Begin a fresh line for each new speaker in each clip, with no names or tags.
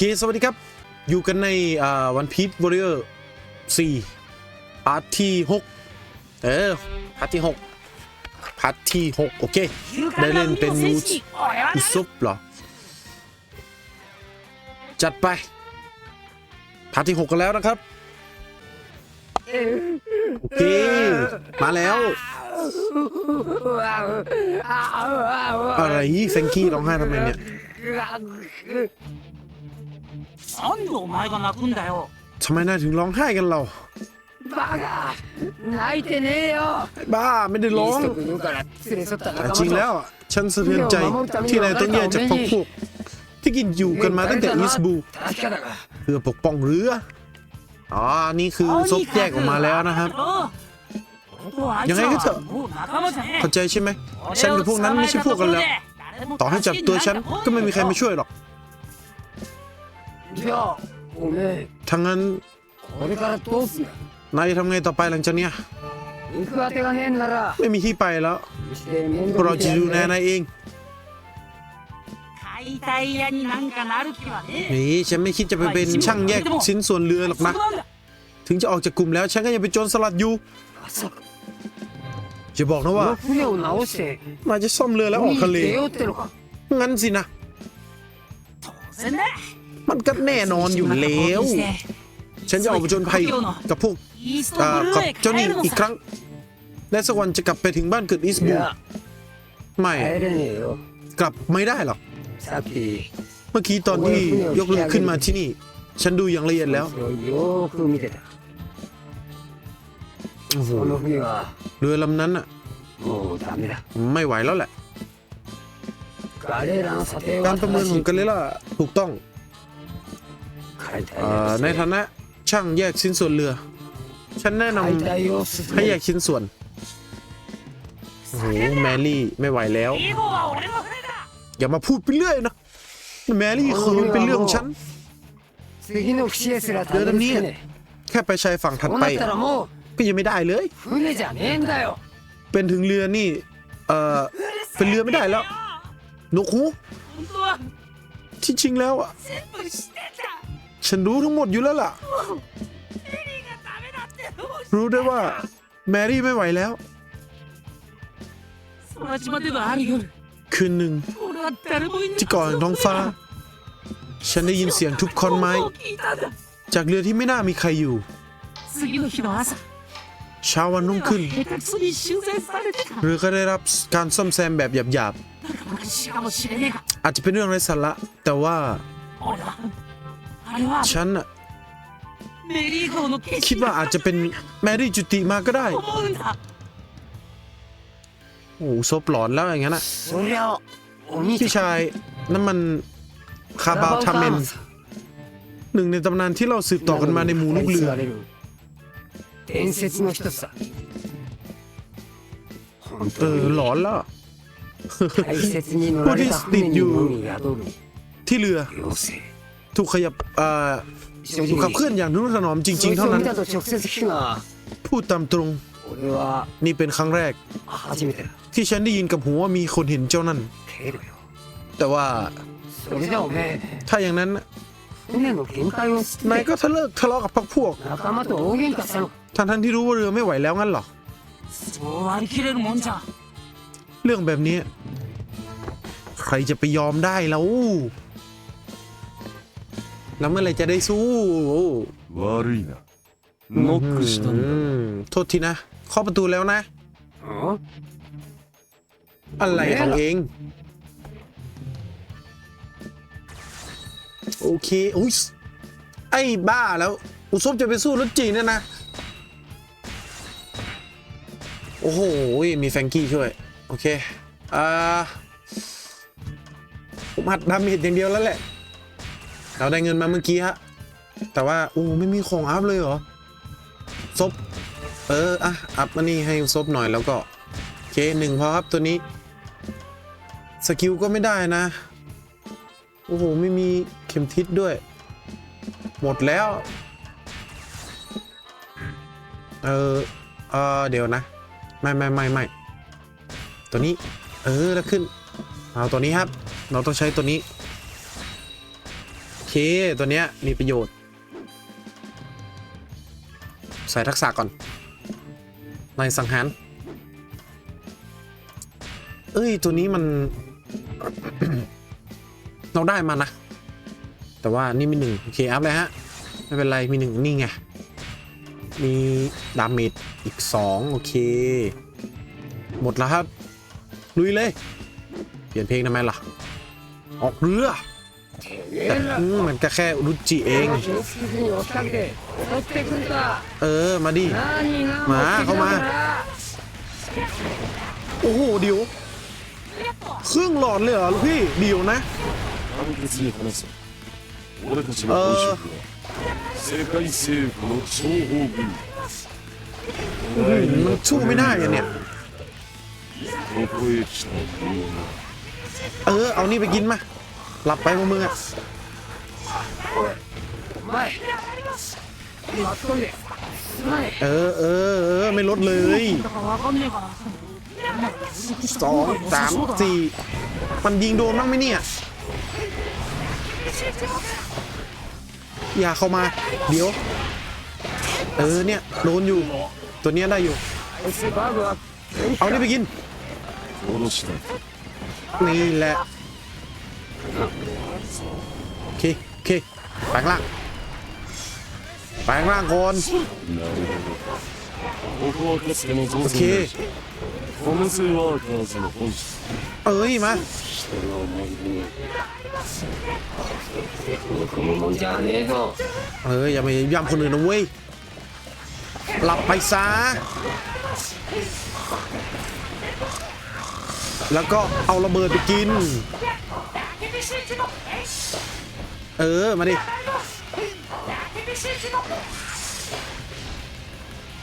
เค สวัสดีครับ อยู่กันในวันพี e วอริเออร์4พาร์ทที่6เออ พาร์ทที่6พาร์ทที่6โอเค ได้เล่นเป็นยูอุซุปเหรอ จัดไป พาร์ทที่6กันแล้วนะครับ โอเค มาแล้ว อะไรแฟงกี้ร้องไห้ทำไมเนี่ย
なんでお前が泣くんだよ
ทำไมนายถึงร้องไห้กันเรา
バカ泣いてねえよ
บ้าไม่ได้ร้อง
いい人言うから連れ添った
แต่
仲
จริง
間
แล้วอ่ะฉันสะเทือนใจที่นายต้องแยกจากพวกพวก ที่กินอยู่กันมาตั้งแต่อีสบู
確かだが
เพื่อปกป้องเรือ อ๋อ นี่คือซบแยกออกมาแล้วนะครับ
俺とあいつ
ยังไง
ら
ก็เถอะ
はもう仲間じゃねえ
เข้าใจใช่ไหม ฉันกับพวกนั้นไม่ใช่พวกกันแล้ว ต่อให้จับตัวฉันก็ไม่มีใครมาช่วยหรอก
じゃあおめえ
ทั้งนั้น
これからどうすんだ
นายจะทำไงต่อไปหลังจากเนี้ย
行く当てがねえんなら
ไม่มีที่ไปแล้ว
して面
พวก
倒
เรา
見て
จะ
や
ดู
る
แล
ぜ
นายเอง
解体屋になんかなる気はねえ
นี่ฉันไม่คิดจะไปเป็นช่างแยกชิ้นส่วนเรือหรอก
そ
นะ
こなんだ
ถึงจะออกจากกลุ่มแล้ว ฉันก็ยังเป็นโจรสลัดอยู่
まさか
จะบอกนะ
こ
ว่า
の船を直して
นายจะซ่อมเรือแล้วอ
海
อก
に
ทะเล
出ようってのか
งั้นสินะ
当然だ
มันก็แน่นอนอยู่แล้ว ฉันจะออกปชนภัยกับพวกกับเจ้านี่อีกครั้ง และสักวันจะกลับไปถึงบ้านเกิดอิสบูไม่กลับไม่ได้หรอกเมื่อกี้ตอนที่ยกเรือขึ้นมาที่นี่ ฉันดูอย่างละเอียดแล้วเรือลำนั้นอะไม่ไหวแล้วแหละ การประเมินของกันเลยล่ะถูกต้อง อในฐานะช่างแยกชิ้นส่วนเรือ ฉันแนะนำให้แยกชิ้นส่วนโอ้โหแมรี่ไม่ไหวแล้ว อย่ามาพูดไปเรื่อยนะแมรี่คือเป็นเรื่องฉัน
เรือลำนี้
แค่ไปใช้ฝั่งถัดไปก็ยังไม่ได้เลย เป็นถึงเรือนี่ เออเป็นเรือไม่ได้แล้วนกฮูที่จริงแล้วอะ ฉันรู้ทั้งหมดอยู่แล้วล่ะ รู้ได้ว่า แมรี่ไม่ไหวแล้ว คืนหนึ่งที่ก่อนท้องฟ้า ฉันได้ยินเสียงทุกคอนไม้ จากเรือที่ไม่น่ามีใครอยู่ เช้าวันรุ่งขึ้น เรือก็ได้รับการซ่อมแซมแบบหยาบๆอาจจะเป็นเรื่องไร้สาระแต่ว่า
れは
ฉันน่ะ
メリー号の決
คิด
心
ว่า
だ
อาจจะเป็นแมรี่จุติมาก็ได้
と思うんだ
โอ้โหซบหลอนแล้วอย่างนั้นอ่ะ
そりゃお兄
พี่
ちゃん
ชายนั่นมันคาบาวทาเมน หนึ่งในตำนานที่เราสืบต่อกันมาในหมู่ลูกเรือ
愛される伝説の一つだ本
เอ
当
อ
に
หลอนแล้ว
大切に乗られた船にのみ宿る
ที่เรือ
妖精
ถูกขยับาถูกขับเคลื่อนอย่างนุ่มถนอมจริง ๆ เท่านั้นพูดตามตรง นี่เป็นครั้งแรก ที่ฉันได้ยินกับหูว่ามีคนเห็นเจ้านั่น แต่ว่า ถ้าอย่างนั้นนายก็ทะเลิกทะเลาะกับพวก
ท่าน
ท่านที่รู้ว่าเรือไม่ไหวแล้วงั้นหรอ เรื่องแบบนี้ ใครจะไปยอมได้แล้ว แล้วเมื่อไหรจะได้สู้
悪いなノックしたん
อื
だ
มโทษทีนะเคาะประตูแล้วนะ
うん
อะไรของเอง โอเคอุ้ยไอ้บ้าแล้ว อุซบจะไปสู้รถจีนเนี่ยนะ โอ้โห มีแฟรงกี้ช่วย โอเค อ่า ผมหัดดาเมจอย่างเดียวแล้วแหละ เราได้เงินมาเมื่อกี้ฮะ แต่ว่าโอ้ไม่มีของอัพเลยเหรอ ซบ เออ อะ อัพมานี่ให้ซบหน่อยแล้วก็เคหนึ่งพอครับตัวนี้ สกิลก็ไม่ได้นะ โอ้โห ไม่มีเข็มทิศด้วย หมดแล้ว เออ เออเดี๋ยวนะ ไม่ไม่ไม่ไม่ตัวนี้ เออ แล้วขึ้น เอาตัวนี้ครับ เราต้องใช้ตัวนี้ เค ตัวเนี้ยมีประโยชน์ ใส่ทักษะก่อนในสังหาร เอ้ย ตัวนี้มัน เราได้มานะ แต่ว่านี่มีหนึ่งโอเคอัพเลยฮะ ไม่เป็นไร มีหนึ่งนี่ไง มีดาเมจอีกสองโอเค หมดแล้วครับ ลุยเลย เปลี่ยนเพลงทำไมล่ะ ออกเรือ มันก็แค่อุรุจิเอง เออ มาดิ มาเข้ามา โอ้โหดี๋ยวครึ่งหลอนเลยเหรอพี่ดิวนะ
เออ
มันชู้ไม่ได้อะเนี่ยเออ เอานี่ไปกินมา หลับไปพวกมึงอะเออเออเออไม่ลดเลยสองสามสี่มันยิงโดนบ้างไหมเนี่ย อย่าเข้ามา เดี๋ยว เออเนี่ยโดนอยู่ ตัวเนี้ยได้อยู่ เอานี่ไปกินนี่แหละ โอเคโอเคแปลงร่างแปลงร่างคน
โอเคて
เอ้ยมาเอ้ยอย่าไปย่ำคนอื่นนะเว้ยหลับไปซะแล้วก็เอาระเบิดไปกิน เออ มาดิ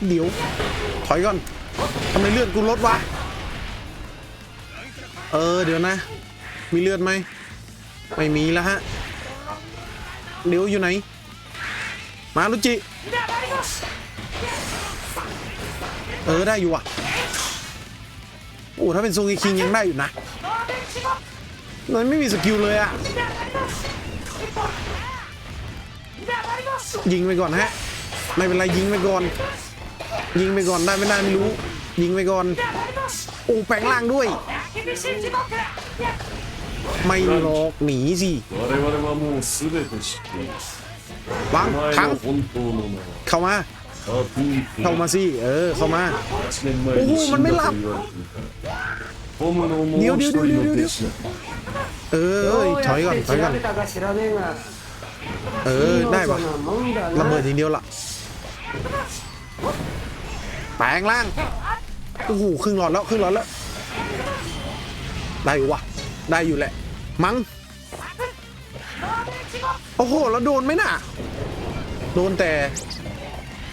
เดี๋ยว ถอยก่อนทำไมเลือดกูลดวะ เออ เดี๋ยวนะ มีเลือดไหม ไม่มีแล้วฮะ เดี๋ยวอยู่ไหน มาลุจิ เออ ได้อยู่ว่ะ โอ้ ถ้าเป็นซูงิคิงยังได้อยู่นะ มันไม่มีสกิลเลยอะยิงไปก่อนฮะ ไม่เป็นไรยิงไปก่อน ยิงไปก่อนได้ไม่ได้ไม่รู้ ยิงไปก่อนโอ้แปลงล่างด้วย ไม่หลอกหนีสิวังทังเข้ามาเข้ามาสิ เออ เข้ามา
โอ้โห มันไม่หลับ เดี๋ยวเดี๋ยวเดี๋ยว
เดี๋ยว เอ
อย
ถอยก่อนถอยก่อนเออได้ปะระเบิดทีเดียวละแปลงล่างโอ้โหครึ่งหลอดแล้วครึ่งหลอดแล้ว ได้วะได้อยู่แหละ มั้งโอ้โหแล้วโดนไหมน่ะ โดนแต่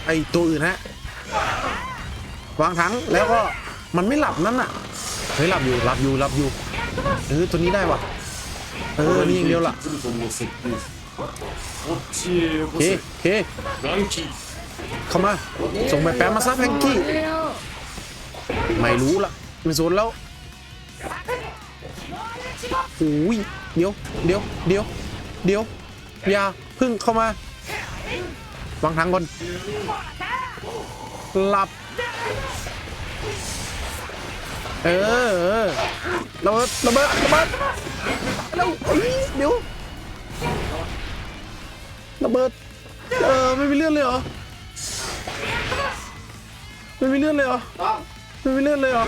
ไอตัวอื่นฮะวางถังแล้วก็มันไม่หลับนั่นน่ะเฮ้ยหลับอยู่หลับอยู่หลับอยู่เออตัวนี้ได้ว่ะ เออนี่องเดียวล่ะเคเคเข้ามา ส่งไปแปมมาซะบแฮงกี้ ไม่รู้ล่ะไม่สนแล้วโอ้ยเดี๋ยวเดี๋ยวเดี๋ยวเดี๋ยวอย่าพึ่งเข้ามาวางทางก่อนหลับ เออระเบิดระเบิดระเบิด แล้วเอ้ยเดี๋ยวระเบิดเออไม่มีเลือดเลยเหรอไม่มีเลือดเลยเหรอไม่มีเลือดเลยเหรอ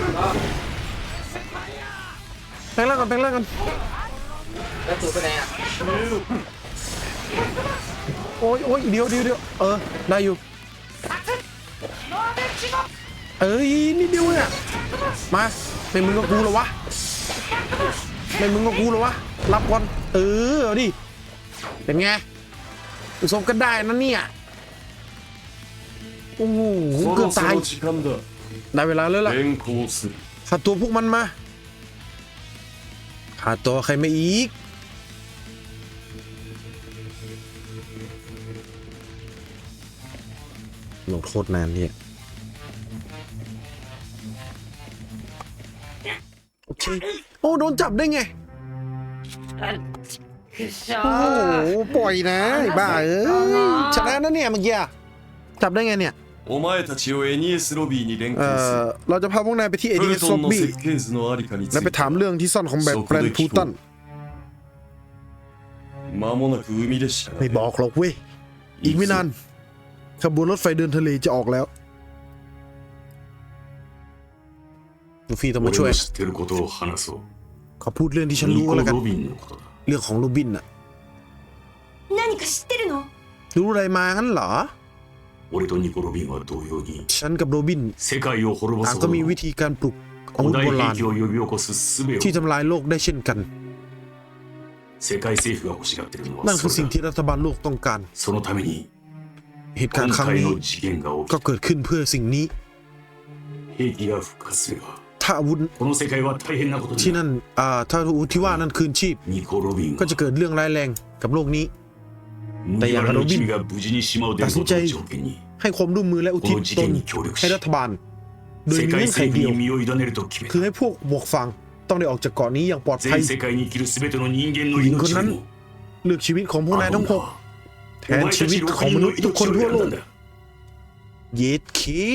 แปลงร่างก่อนแปลงร่างก่อนโอ้ยโอ้ยเดี๋ยวเดี๋ยวเดี๋ยวเออได้อยู่เอ้ยนิดเดียวเนี่ยมาเป็นมึงกับกูเหรอวะ เป็นมึงกับกูเหรอวะ รับก่อน เออเอาดิ เป็นไงอุศบกันได้นะเนี่ย โอ้โห
そ
เกือ
ろ
บ
そ
ตาย
ろ時間だ
ได้เวลาแล้วล่ะ
連行する
หาตัวพวกมันมาหาตัวใครมาอีก ลงโทษนานเนี่ย โอเค โ อ้ โดนจับได้ไง
くっしょ
โอ้โห
ー
ปล่อยนะไอ้บ้าเอ้ยชนะนะเนี่ยเมื่อกี้อะจับได้ไงเนี่ย
お前たちをエニエスロビーに連
เอ่
行す
อ
る
เราจะพาพวกนายไปที่เอ
プ
เดี
ル
ย
ト
ซอ
ン
ม
の
บี้
設計図のありかにつ
และ
い
ไป
て
ถามเรื่องที่ซ่อนของแบบแบรนด์พูตัน
間もなく海列車が
ไม่บอกหรอกเว้ย อีกไม่นาน ขบวนรถไฟเดินทะเลจะออกแล้วลูฟี่ต้องมา
俺
ช่วย
の知ってることを話そう
ขอพูดเรื่องที่ฉันรู้แล้วกัน เรื่องของโรบินอะรู้อะไรมางั้นเหรอ ฉันกับโรบินต่างก็มีวิธีการปลุกอาวุธโบราณที่ทำลายโลกได้เช่นกันนั่นคือสิ่งที่รัฐบาลโลกต้องการ เหตุการณ์ครั้งนี้ก็เกิดขึ้นเพื่อสิ่งนี้ ถ้าอาวุธที่นั่นอ่าถ้าอาวุธที่ว่านั่นคืนชีพ ก็จะเกิดเรื่องร้ายแรงกับโลกนี้
แต่อย่างโรบินตัดสินใจ
ให้ความร่วมมือและอุทิศตนให้รัฐบาล โดยมีเงื่อนไขเดียวคือให้พวกบวกฟังต้องได้ออกจากเกาะนี้อย่างปลอดภัยหญิง
คนนั้น
เลือกชีวิตของพวกนายทั้งหกแทนชีวิตของมนุษย์ทุกคนทั่วโลกเย็ดคี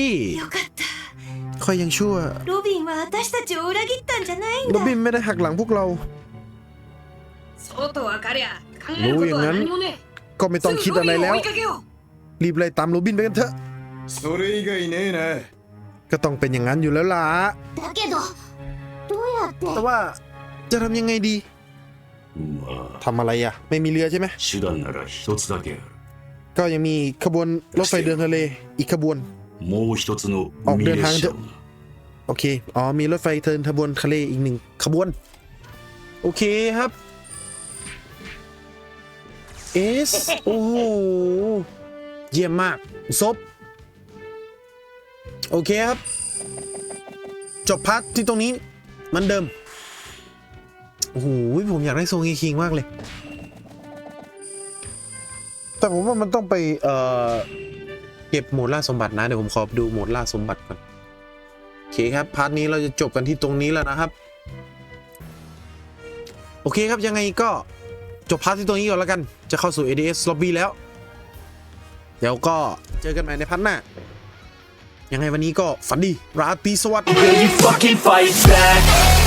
คอยยังชั่ว
ロビンは私たちを裏切ったんじゃないん
โร
だ
บินไม่ได้หักหลังพวกเรา
そうと分かりゃ考えることは何もね
ก็ไม่
え
ต้องคิดอะไรแล้ว
すぐロビンを追いかけよう
รีบไล่ตามโรบินไปกันเถอะ
それ以外ねえな
ก็ต้องเป็นอย่างนั้นอยู่แล้วล่ะ
だけどどうやって
แต่ว่าจะทำยังไงดี
まあ
ทำอะไรอ่ะ ไม่มีเรือใช่ไหม
手段なら一つだけある
ก็ยังมีขบวนรถไฟเดินทะเล อีกขบวน
もう一つの
あ
海
電話で
列車をな
โอเค อ๋อ มีรถไฟเดินขบวนทะเลอีกหนึ่งขบวน โอเคครับ เอส โอ้โห เยี่ยมมาก ซบ โอเคครับ จบพาร์ทที่ตรงนี้เหมือนเดิม โอ้โห ผมอยากได้โซงคิงมากเลย แต่ผมว่ามันต้องไป เอ่อ เก็บโหมดล่าสมบัตินะเดี๋ยวผมขอดูโหมดล่าสมบัติก่อนโอเคครับพาร์ทนี้เราจะจบกันที่ตรงนี้แล้วนะครับ โอเคครับยังไงก็จบพาร์ทที่ตรงนี้ก่อนแล้วกัน จะเข้าสู่ ADS Lobby แล้ว เดี๋ยวก็เจอกันใหม่ในพาร์ทหน้า ยังไงวันนี้ก็ฝันดี ราตรีสวัสดิ์
Will you fucking fight back?